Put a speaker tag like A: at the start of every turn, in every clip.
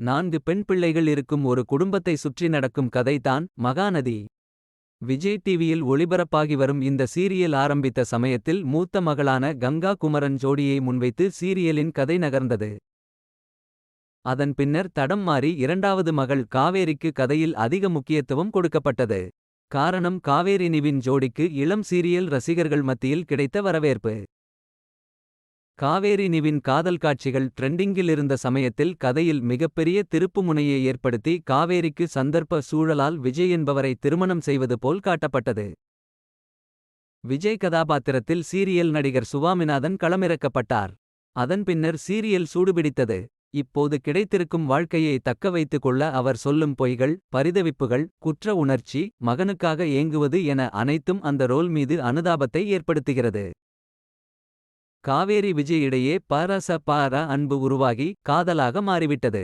A: நான்கு பெண் பிள்ளைகள் இருக்கும் ஒரு குடும்பத்தை சுற்றி நடக்கும் கதைதான் மகாநதி. விஜய் டிவியில் ஒளிபரப்பாகி வரும் இந்த சீரியல் ஆரம்பித்த சமயத்தில் மூத்த மகளான கங்கா குமரன் ஜோடியை முன்வைத்து சீரியலின் கதை நகர்ந்தது. அதன் பின்னர் தடம் மாறி இரண்டாவது மகள் காவேரிக்கு கதையில் அதிக முக்கியத்துவம் கொடுக்கப்பட்டது. காரணம் காவேரி நிவின் ஜோடிக்கு இளம் சீரியல் ரசிகர்கள் மத்தியில் கிடைத்த வரவேற்பு. காவேரி நிவின் காதல் காட்சிகள் ட்ரெண்டிங்கில் இருந்த சமயத்தில் கதையில் மிகப்பெரிய திருப்புமுனையை ஏற்படுத்தி காவேரிக்கு சந்தர்ப்ப சூழலால் விஜய் என்பவரை திருமணம் செய்வது போல் காட்டப்பட்டது. விஜய் கதாபாத்திரத்தில் சீரியல் நடிகர் சுவாமிநாதன் களமிறக்கப்பட்டார். அதன் பின்னர் சீரியல் சூடுபிடித்தது. இப்போது கிடைத்திருக்கும் வாழ்க்கையை தக்க வைத்துக் கொள்ள அவர் சொல்லும் பொய்கள் பரிதவிப்புகள் குற்ற உணர்ச்சி மகனுக்காக ஏங்குவது என அனைத்தும் அந்த ரோல் மீது அனுதாபத்தை ஏற்படுத்துகிறது. காவேரி விஜய் இடையே பரச பார அன்பு உருவாகி காதலாக மாறிவிட்டது.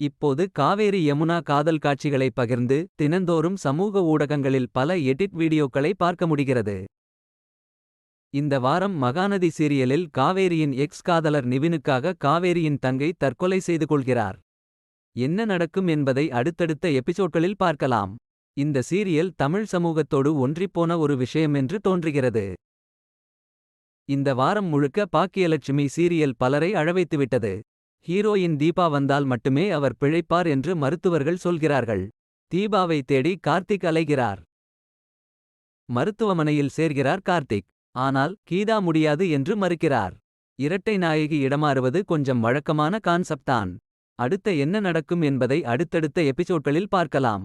A: இப்போது காவேரி யமுனா காதல் காட்சிகளை பகிர்ந்து தினந்தோறும் சமூக ஊடகங்களில் பல எடிட் வீடியோக்களை பார்க்க முடிகிறது. இந்த வாரம் மகாநதி சீரியலில் காவேரியின் எக்ஸ் காதலர் நிவினுக்காக காவேரியின் தங்கை தற்கொலை செய்து கொள்கிறார். என்ன நடக்கும் என்பதை அடுத்தடுத்த எபிசோட்களில் பார்க்கலாம். இந்த சீரியல் தமிழ் சமூகத்தோடு ஒன்றிப்போன ஒரு விஷயம் என்று தோன்றுகிறது. இந்த வாரம் முழுக்க பாக்கியலட்சுமி சீரியல் பலரை அழவைத்துவிட்டது. ஹீரோயின் தீபா வந்தால் மட்டுமே அவர் பிழைப்பார் என்று மருத்துவர்கள் சொல்கிறார்கள். தீபாவை தேடி கார்த்திக் அலைகிறார். மருத்துவமனையில் சேர்கிறார் கார்த்திக். ஆனால் கீதா முடியாது என்று மறுக்கிறார். இரட்டை நாயகி இடமாறுவது கொஞ்சம் வழக்கமான கான்செப்ட் தான். அடுத்த என்ன நடக்கும் என்பதை அடுத்தடுத்த எபிசோட்களில் பார்க்கலாம்.